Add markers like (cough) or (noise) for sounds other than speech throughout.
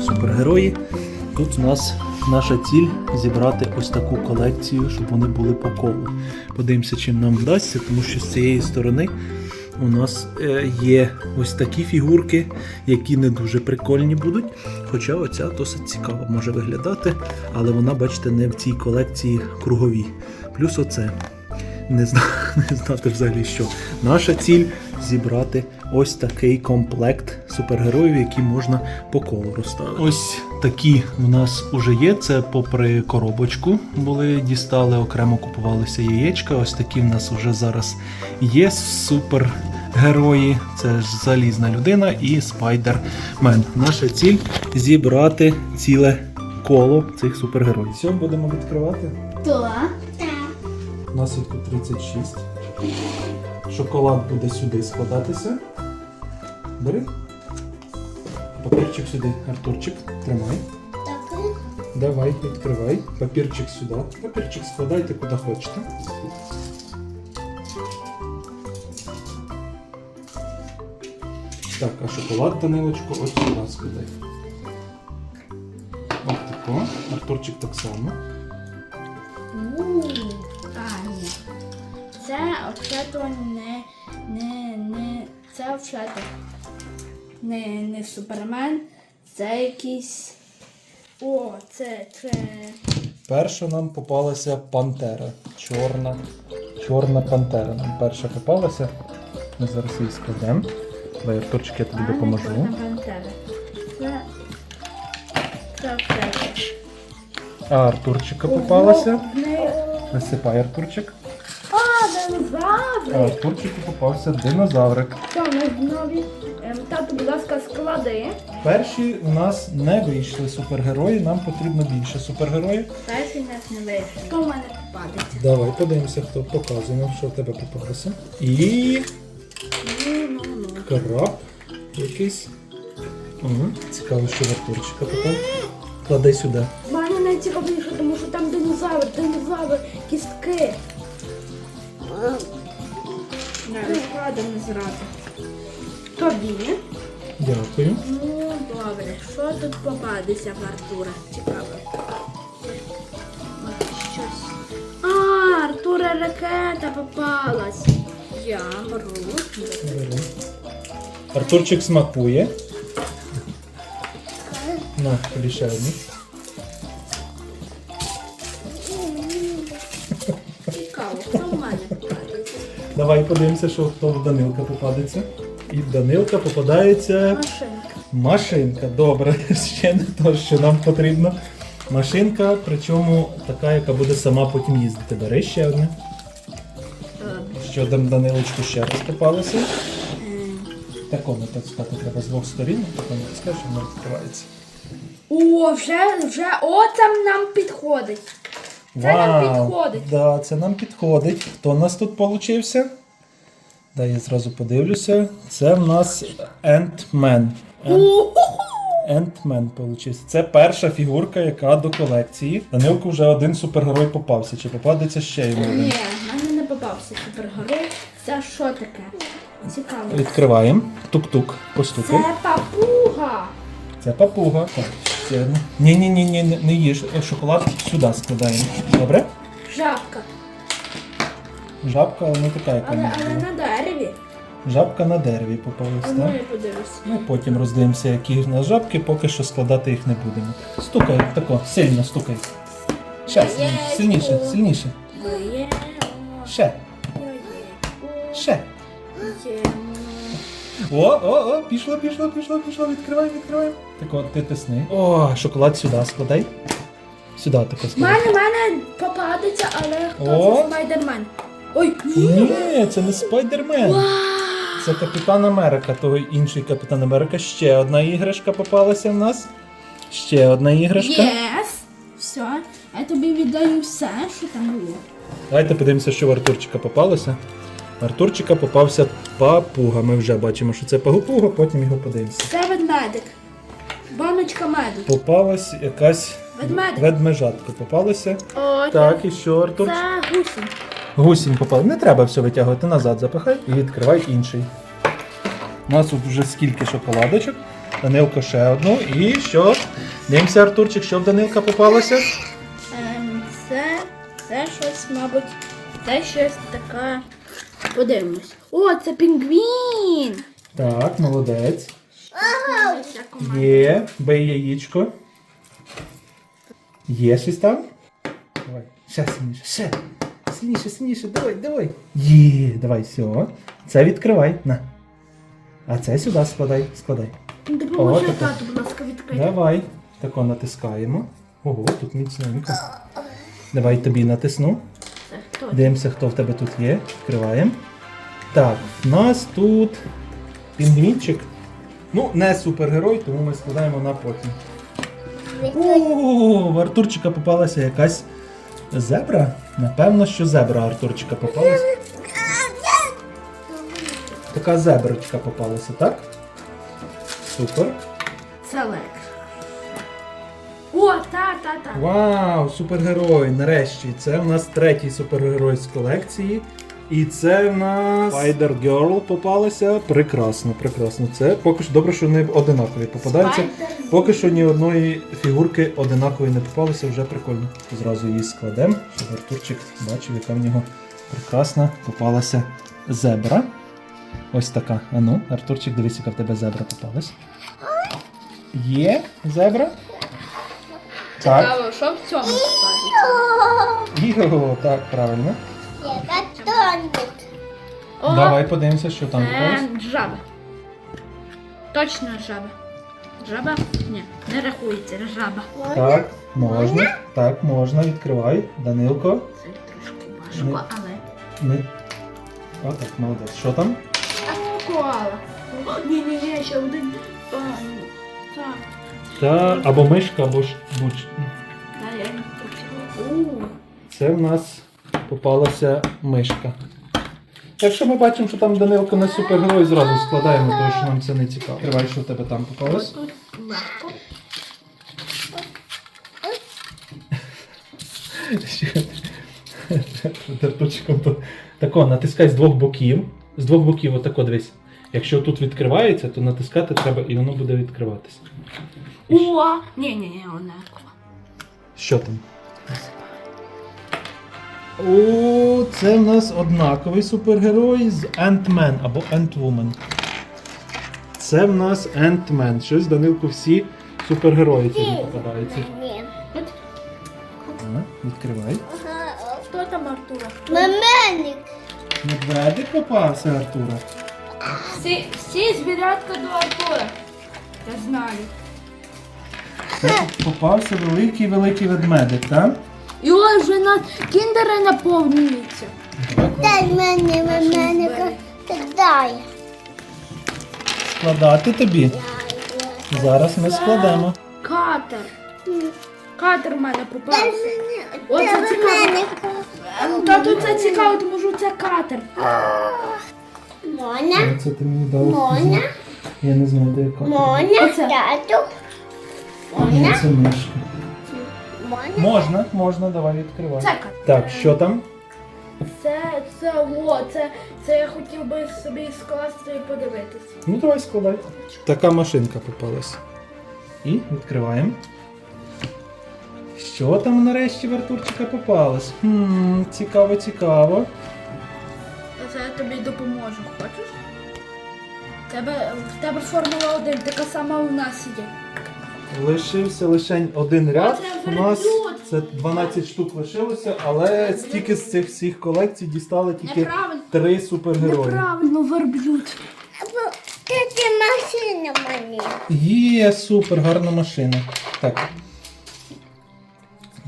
Супергерої. Тут у нас наша ціль зібрати ось таку колекцію, щоб вони були по колу. Подивимося, чим нам вдасться, тому що з цієї сторони у нас е, є ось такі фігурки, які не дуже прикольні будуть. Хоча оця досить цікаво може виглядати, але вона, бачите, не в цій колекції круговій. Плюс оце. Не, зна, (laughs) не знати взагалі що. Наша ціль зібрати ось такий комплект супергероїв, які можна по колу розставити. Ось такі в нас вже є. Це попри коробочку були, дістали, окремо купувалися яєчка. Ось такі в нас вже зараз є супергерої. Це ж залізна людина і спайдермен. Наша ціль зібрати ціле коло цих супергероїв. Все, будемо відкривати. Так. У нас їх тут 36. Шоколад буде сюди складатися. Бери. Папірчик сюди, Артурчик, тримай. Давай, відкривай. Папірчик сюди. Папірчик складайте куди хочете. Так, а шоколад Данилочку ось сюди складай. Ось тако. Артурчик так само. А, ні. Це не, не, це не, не супермен, це якийсь. О, це, це. Перша нам попалася пантера. Чорна. Чорна пантера. Нам перша попалася. Ми зараз її складемо. Давай, Артурчик, я тобі допоможу. Пантера. Це, це. А Артурчика попалася. В Артурчик. А, А динозаври! Артурчику попався динозаврик. Що, ми нові? Ем, Тату, будь ласка, склади. Перші у нас не вийшли супергерої, нам потрібно більше супергероїв. Перший нас не вийшов. Хто в мене попадеться? Давай подивимося, хто показує нам, що в тебе попалося. І Ну, ну, ну. краб якийсь. Угу. Цікаво, що в Артурчика попав. Клади сюди. В мене найцікавіше, тому що там динозавр, динозавр, кістки. Не вкладено зразу. Тобі. Дякую. Ну, добре. Що тут попадеться в Артура? Цікаво. Щось. А, Артура ракета попалась. Я беру. Бери. Артурчик смакує. На, тобі ще одну. Давай подивимося, що хто в Данилка попадеться. І в Данилка попадається Машинка. машинка. Добре, (laughs) ще не то, що нам потрібно. Машинка, причому така, яка буде сама потім їздити. Бери ще одне. Що там Данилочку ще раз попалося. Ем, Так сказати треба з двох сторін, так воно скаже, воно відкривається. О, вже, вже, о, це нам підходить. Це нам підходить. Да, це нам підходить. Хто в нас тут получився? Дай я зразу подивлюся. Це в нас Ant-Man. Ant- Ant-Man получився. Це перша фігурка, яка до колекції. Данилку вже один супергерой попався. Чи попадеться ще йому один? Ні, в мене не попався супергерой. Це що таке? Цікаво. Відкриваємо. Тук-тук. Постукай. Це папуга. Це папуга. Так, ще одне. Ні, ні, ні, ні, не їж. Е, Шоколад сюди складаємо. Добре? Жабка. Жабка, не така, яка Але, але на дереві. Жабка на дереві попалась, А ну так? я подивлюсь. Ну, потім роздивимося, які в нас жабки, поки що складати їх не будемо. Стукай, тако, сильно стукай. Ще сильніше, сильніше, сильніше. Є. Ще, ще. О, о, о, пішло, пішло, пішло, пішло, відкривай, відкривай. Так от, ти тисни. О, шоколад сюди складай. Сюди тако В складай. мене, в мене попадеться, але хто О. це спайдермен? Ой, ні. Ні, це не спайдермен. Вау. Це Капітан Америка, той інший Капітан Америка. Ще одна іграшка попалася в нас. Ще одна іграшка. Єс. Все. Я тобі віддаю все, що там було. Давайте подивимося, що в Артурчика попалося. Артурчика попався папуга. Ми вже бачимо, що це папуга, потім його подивимося. Це ведмедик. Баночка меду. Попалась якась Ведмедик. ведмежатка. Попалася. О, Так, і що, Артур? Це гусінь. Гусінь попав. Не треба все витягувати назад, запихай і відкривай інший. У нас тут вже скільки шоколадочок. Данилко ще одну. І що? Дивимося, Артурчик, що в Данилка попалося? Ем, це, це щось, мабуть, це щось таке. Подивимось. О, це пінгвін! Так, молодець. Є, бей яєчко. Є щось там? Давай, ще сильніше, ще. Сильніше, сильніше, давай, давай. Є, давай, все. Це відкривай. На. А це сюди складай, складай. Допоможи О, тату, будь ласка, відкрити. Давай. Тако натискаємо. Ого, тут міцненько. Давай тобі натисну. Дивимося, хто в тебе тут є. Відкриваємо. Так, в нас тут пінгвінчик. Ну, не супергерой, тому ми складаємо на потім. О, в Артурчика попалася якась зебра. Напевно, що зебра Артурчика попалася. Така зеброчка попалася, так? Супер. Це легше. О, та, та, та. Вау, супергерой! Нарешті. Це в нас третій супергерой з колекції. І це в нас Spider Girl попалася. Прекрасно, прекрасно. Це поки що добре, що не одинакові попадаються. Spider-Man. Поки що ні одної фігурки одинакової не попалося, вже прикольно. Зразу її складемо, щоб Артурчик бачив, яка в нього прекрасна попалася зебра. Ось така. Ану, Артурчик, дивись, яка в тебе зебра попалась. Є зебра? Так. Цікаво, що в цьому складі? Його, так, правильно. О, Давай подивимося, що там. Це жаба. Точно жаба. Жаба? Ні, не рахується жаба. Так, можна. Так, можна, відкривай. Данилко. Це трошки важко, але. Не... О, так, молодець. Що там? Коала. Ні, ні, ні, ще один. А, Так. Та, або мишка, або ж буч. Та я не. У, Це в нас попалася мишка. Так що ми бачимо, що там Данилко не супергерой, зразу складаємо, тому що нам це не цікаво. Відкривай, що в тебе там попалось. Тако, натискай з двох боків. З двох боків, отако дивись. Якщо тут відкривається, то натискати треба і воно буде відкриватися. О, ні, ні, ні, однаково. Що там? О, це в нас однаковий супергерой з Ant-Man або Ant-Woman. Це в нас Ant-Man. Щось Данилку всі супергерої ці попадаються. От, Ага, Відкривай. Хто там Артура? Маменник. Медведик попався Артура. Всі, всі звірятка до Артура. Я знаю. Це попався великий великий ведмедик, так? І ось вже на кіндери наповнюються. Дай мені маменника. Дай. складати тобі. Зараз ми складемо. Катер. Катер в мене попався. Оце цікаво. маменника. Ем, Тату це цікаво, тому що це катер. Моня. Це ти мені дав. Моня. Я не знаю, де яка. Моня. Тату. Моня. це мишка. Можна, можна, давай відкривай. Це. Так, що там? Це, це, о, це, це я хотів би собі скласти і подивитися. Ну давай складай. Така машинка попалась. І відкриваємо. Що там нарешті в Артурчика попалось? Хм, цікаво, цікаво. Це я тобі допоможу, хочеш? В тебе, в тебе Формула 1, така сама у нас є. Лишився лише один ряд. У нас це 12 штук лишилося, але стільки з цих всіх колекцій дістали тільки Неправильно. три супергерої. Неправильно, верблюд. Це машина мені. Є, супер, гарна машина. Так.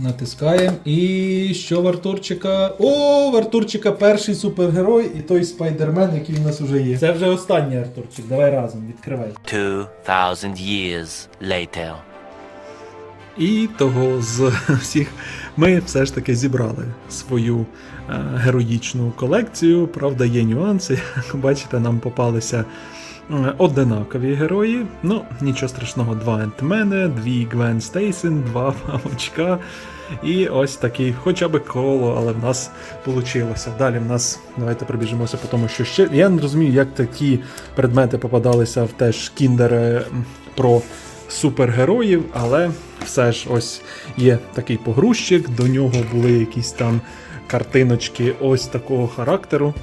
Натискаємо. І що в Артурчика? О, в Артурчика перший супергерой і той спайдермен, який в нас вже є. Це вже останній Артурчик. Давай разом відкривай. 2,000 years later. І того з всіх ми все ж таки зібрали свою е, героїчну колекцію. Правда, є нюанси. Як (laughs) бачите, нам попалися одинакові герої. Ну, нічого страшного, два ентмени, дві Гвен Стейсен, два (laughs) павучка. І ось такий, хоча б коло, але в нас вийшло. Далі в нас, давайте пробіжимося по тому, що ще. Я не розумію, як такі предмети попадалися в теж кіндери про супергероїв, але все ж ось є такий погрузчик, до нього були якісь там картиночки ось такого характеру.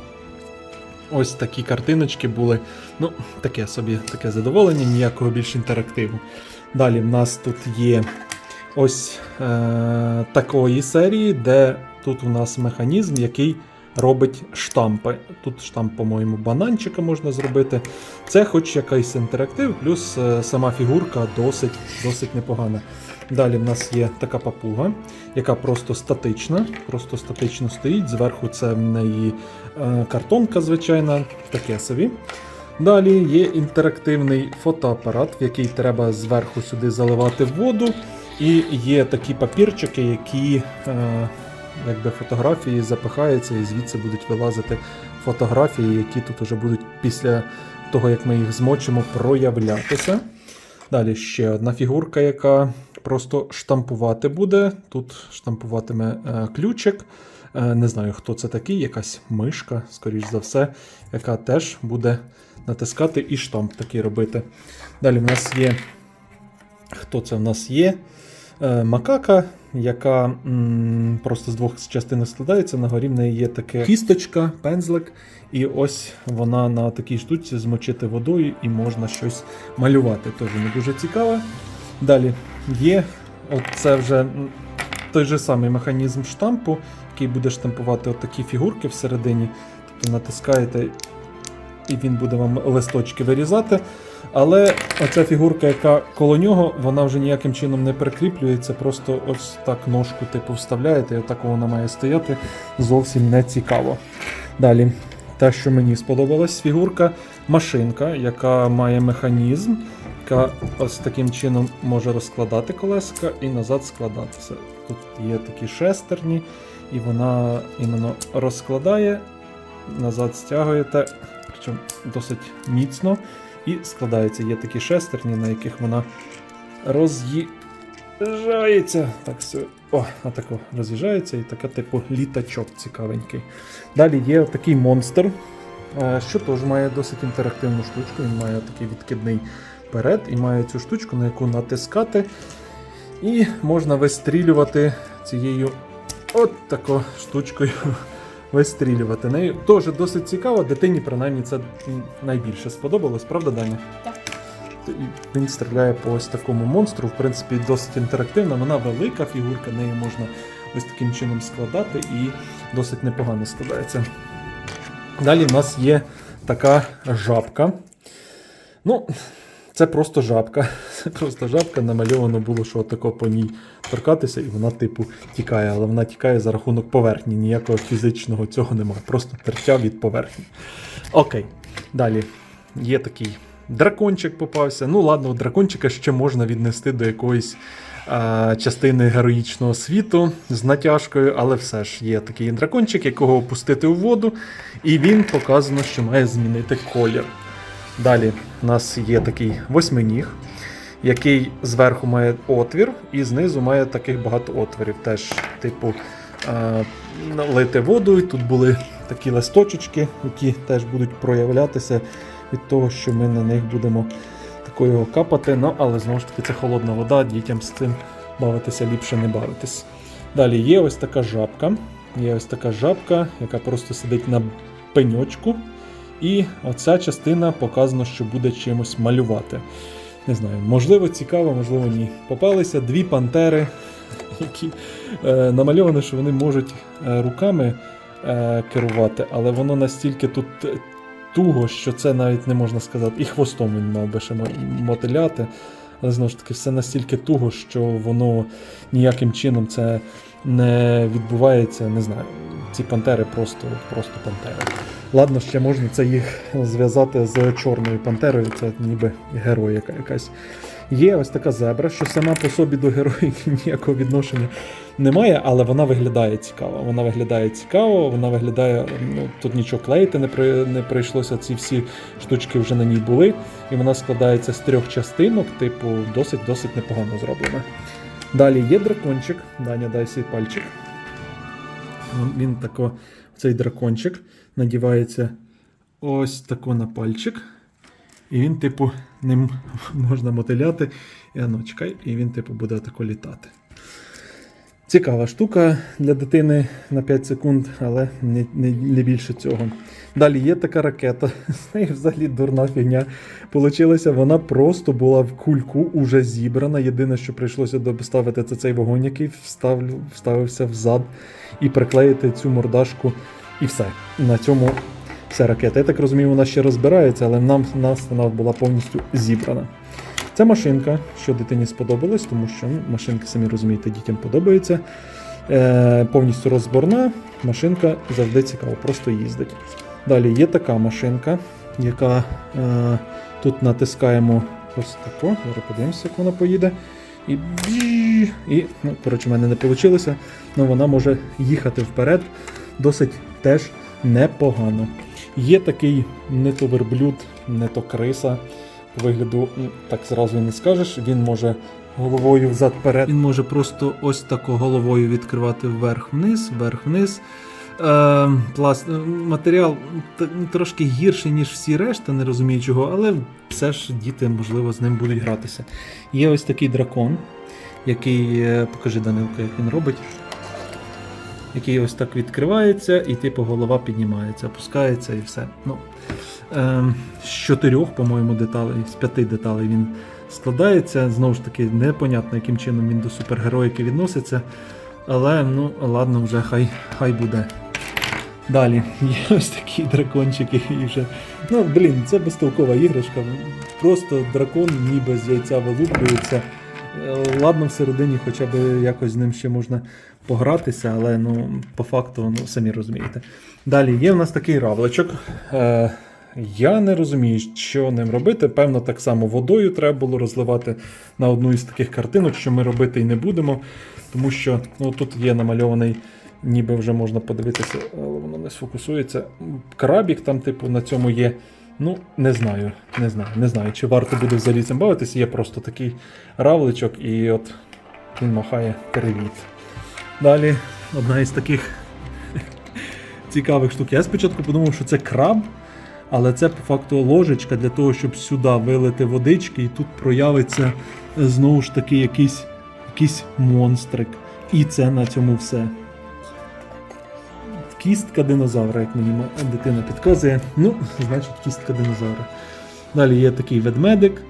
Ось такі картиночки були. Ну, таке собі, таке задоволення, ніякого більш інтерактиву. Далі в нас тут є ось е- такої серії, де тут у нас механізм, який робить штампи. Тут штамп, по-моєму, бананчика можна зробити. Це хоч якийсь інтерактив, плюс е, сама фігурка досить, досить непогана. Далі в нас є така папуга, яка просто статична, просто статично стоїть. Зверху це в неї е, картонка, звичайна, таке собі. Далі є інтерактивний фотоапарат, в який треба зверху сюди заливати воду. І є такі папірчики, які е, якби фотографії запихаються, і звідси будуть вилазити фотографії, які тут вже будуть після того, як ми їх змочимо, проявлятися. Далі ще одна фігурка, яка просто штампувати буде. Тут штампуватиме е, ключик. Е, не знаю, хто це такий, якась мишка, скоріш за все, яка теж буде натискати і штамп такий робити. Далі в нас є. Хто це в нас є? Е, Макака, яка м, просто з двох частин складається. На горі в неї є таке кісточка, пензлик, і ось вона на такій штуці змочити водою і можна щось малювати. Теж не дуже цікаво. Далі є от це вже той же самий механізм штампу, який буде штампувати от такі фігурки всередині. Тобто натискаєте, і він буде вам листочки вирізати. Але оця фігурка, яка коло нього, вона вже ніяким чином не прикріплюється, просто ось так ножку типу вставляєте, і отак вона має стояти. Зовсім не цікаво. Далі, те, що мені сподобалась, фігурка машинка, яка має механізм, яка ось таким чином може розкладати колеска і назад складатися. Тут є такі шестерні, і вона іменно розкладає, назад стягуєте, причому досить міцно. І складається. Є такі шестерні, на яких вона роз'їжджається. Так, все. О, отако роз'їжджається і таке, типу, літачок цікавенький. Далі є такий монстр, е, що теж має досить інтерактивну штучку. Він має такий відкидний перед і має цю штучку, на яку натискати. І можна вистрілювати цією от тако штучкою. (laughs) Вистрілювати нею. Теж досить цікаво, дитині принаймні це найбільше сподобалось, правда, Даня? Так. І Він стріляє по ось такому монстру, в принципі, досить інтерактивна. Вона велика фігурка, нею можна ось таким чином складати і досить непогано складається. Далі в нас є така жабка. Ну, це просто жабка. (laughs) Це просто жабка, намальовано було, що тако по ній торкатися, і вона, типу, тікає, але вона тікає за рахунок поверхні. Ніякого фізичного цього немає. Просто терча від поверхні. Окей. Далі є такий дракончик попався. Ну, ладно, дракончика ще можна віднести до якоїсь частини героїчного світу з натяжкою, але все ж є такий дракончик, якого опустити у воду, і він показано, що має змінити колір. Далі у нас є такий восьминіг, який зверху має отвір, і знизу має таких багато отворів. Теж, типу, е, налити воду. І тут були такі листочки, які теж будуть проявлятися від того, що ми на них будемо такою капати. Ну, але знову ж таки, це холодна вода, дітям з цим бавитися ліпше не бавитись. Далі є ось така жабка. Є ось така жабка, яка просто сидить на пеньочку. І оця частина показано, що буде чимось малювати. Не знаю, можливо, цікаво, можливо, ні. Попалися дві пантери, які е, намальовано, що вони можуть е, руками е, керувати, але воно настільки тут е, туго, що це навіть не можна сказати. І хвостом він мав би ще мо- мотиляти. Але знову ж таки, все настільки туго, що воно ніяким чином це не відбувається. Не знаю. Ці пантери просто, просто пантери. Ладно, ще можна це їх зв'язати з чорною пантерою, це ніби герой яка якась. Є ось така зебра, що сама по собі до героїв (laughs) ніякого відношення немає, але вона виглядає цікаво. Вона виглядає цікаво, вона виглядає, ну тут нічого клеїти не, при, не прийшлося. Ці всі штучки вже на ній були. І вона складається з трьох частинок, типу, досить досить непогано зроблена. Далі є дракончик. Даня, дай свій пальчик. Він тако, цей дракончик надівається ось тако на пальчик. І він, типу, ним (laughs) можна мотиляти. І, ну, чекай, і він, типу, буде тако літати. Цікава штука для дитини на 5 секунд, але не, не, не більше цього. Далі є така ракета. (laughs) З взагалі дурна фігня. Получилося, вона просто була в кульку уже зібрана. Єдине, що прийшлося доставити, це цей вогонь, який вставлю, вставився взад, і приклеїти цю мордашку, і все. На цьому вся ракета. Я так розумію, вона ще розбирається, але нам нас вона була повністю зібрана. Це машинка, що дитині сподобалось, тому що ну, машинки, самі розумієте, дітям подобаються. Е, повністю розборна. Машинка завжди цікаво, просто їздить. Далі є така машинка, яка е, тут натискаємо ось тако. Зараз подивимося, як вона поїде. І, і ну, коротше, в мене не вийшло. але вона може їхати вперед досить теж непогано. Є такий не то верблюд, не то криса. Вигляду так зразу не скажеш. Він може головою взад-перед. Він може просто ось тако головою відкривати вверх-вниз, вверх-вниз. Е, пласт... е, Матеріал трошки гірший, ніж всі решта, не розумію чого, але все ж діти, можливо, з ним будуть гратися. Є ось такий дракон, який. е, Покажи Данилко, як він робить. Який ось так відкривається, і типу голова піднімається, опускається і все. Ну, Ем, з чотирьох, по-моєму, деталей, з п'яти деталей він складається. Знову ж таки, непонятно, яким чином він до супергероїки відноситься. Але ну, ладно, вже хай, хай буде. Далі є ось такий дракончик, який вже. Ну, блін, це безтолкова іграшка. Просто дракон ніби з яйця вилуплюється. Е, Ладно, всередині хоча б якось з ним ще можна погратися, але ну, по факту, ну, самі розумієте. Далі є в нас такий равличок. Е, я не розумію, що ним робити. Певно, так само водою треба було розливати на одну із таких картинок, що ми робити і не будемо. Тому що ну, тут є намальований, ніби вже можна подивитися, але воно не сфокусується. Крабік там, типу, на цьому є. Ну, не знаю, не знаю, не знаю, чи варто буде взагалі цим бавитися. Є просто такий равличок, і от він махає привіт. Далі одна із таких (laughs) цікавих штук. Я спочатку подумав, що це краб, але це по факту ложечка для того, щоб сюди вилити водички, і тут проявиться знову ж таки якийсь, якийсь монстрик. І це на цьому все. Кістка динозавра, як мені дитина підказує. Ну, значить, кістка динозавра. Далі є такий ведмедик.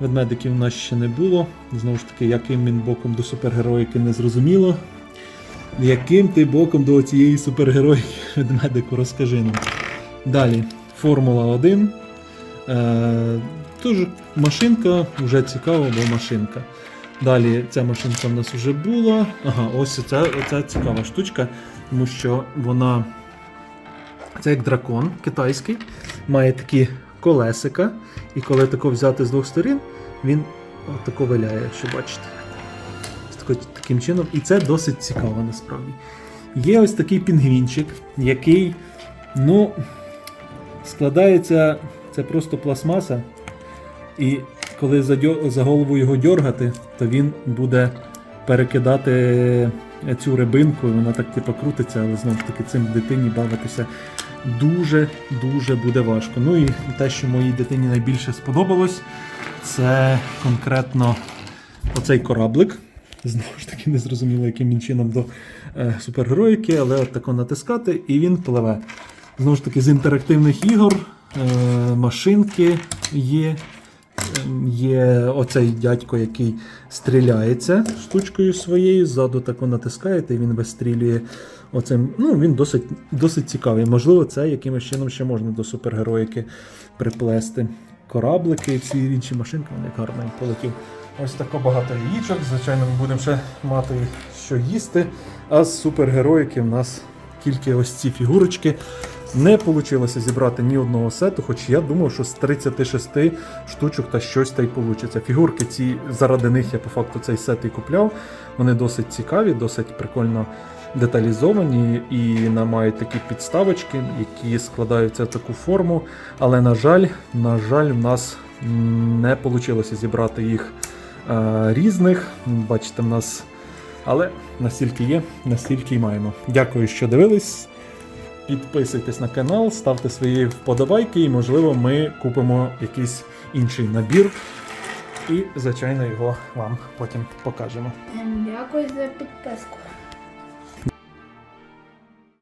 Ведмедиків у нас ще не було. Знову ж таки, яким він боком до супергероїки не зрозуміло. Яким ти боком до цієї супергероїки (laughs) ведмедику розкажи нам. Далі Формула 1. Е, Тож машинка, вже цікаво, бо машинка. Далі ця машинка в нас вже була. Ага, ось ця, ця цікава штучка, тому що вона. Це як дракон китайський, має такі колесика, і коли тако взяти з двох сторін, він отако виляє, що бачите. Таким чином. І це досить цікаво насправді. Є ось такий пінгвінчик, який, ну, складається, це просто пластмаса. І коли за, за голову його дьоргати, то він буде перекидати цю рибинку, і вона так типу крутиться, але знову ж таки цим дитині бавитися дуже-дуже буде важко. Ну і те, що моїй дитині найбільше сподобалось, це конкретно оцей кораблик. Знову ж таки, не зрозуміло, яким чином до е, супергероїки, але от тако натискати, і він пливе. Знову ж таки, з інтерактивних ігор, е, машинки є. Є оцей дядько, який стріляється штучкою своєю, ззаду тако натискаєте, і він вистрілює оцим. Ну, він досить, досить цікавий. Можливо, це якимось чином ще можна до супергероїки приплести. Кораблики і всі інші машинки, вони гарно полетів. Ось тако багато яєчок. Звичайно, ми будемо ще мати що їсти. А з супергероїки в нас тільки ось ці фігурочки. Не вийшло зібрати ні одного сету, хоч я думав, що з 36 штучок та щось та й вийде. Фігурки ці заради них я по факту цей сет і купляв. Вони досить цікаві, досить прикольно деталізовані і мають такі підставочки, які складаються в таку форму. Але на жаль, на жаль, в нас не вийшло зібрати їх е, різних. Бачите, в нас. Але настільки є, настільки й маємо. Дякую, що дивились. Підписуйтесь на канал, ставте свої вподобайки, і, можливо, ми купимо якийсь інший набір. І, звичайно, його вам потім покажемо. Ем, Дякую за підписку.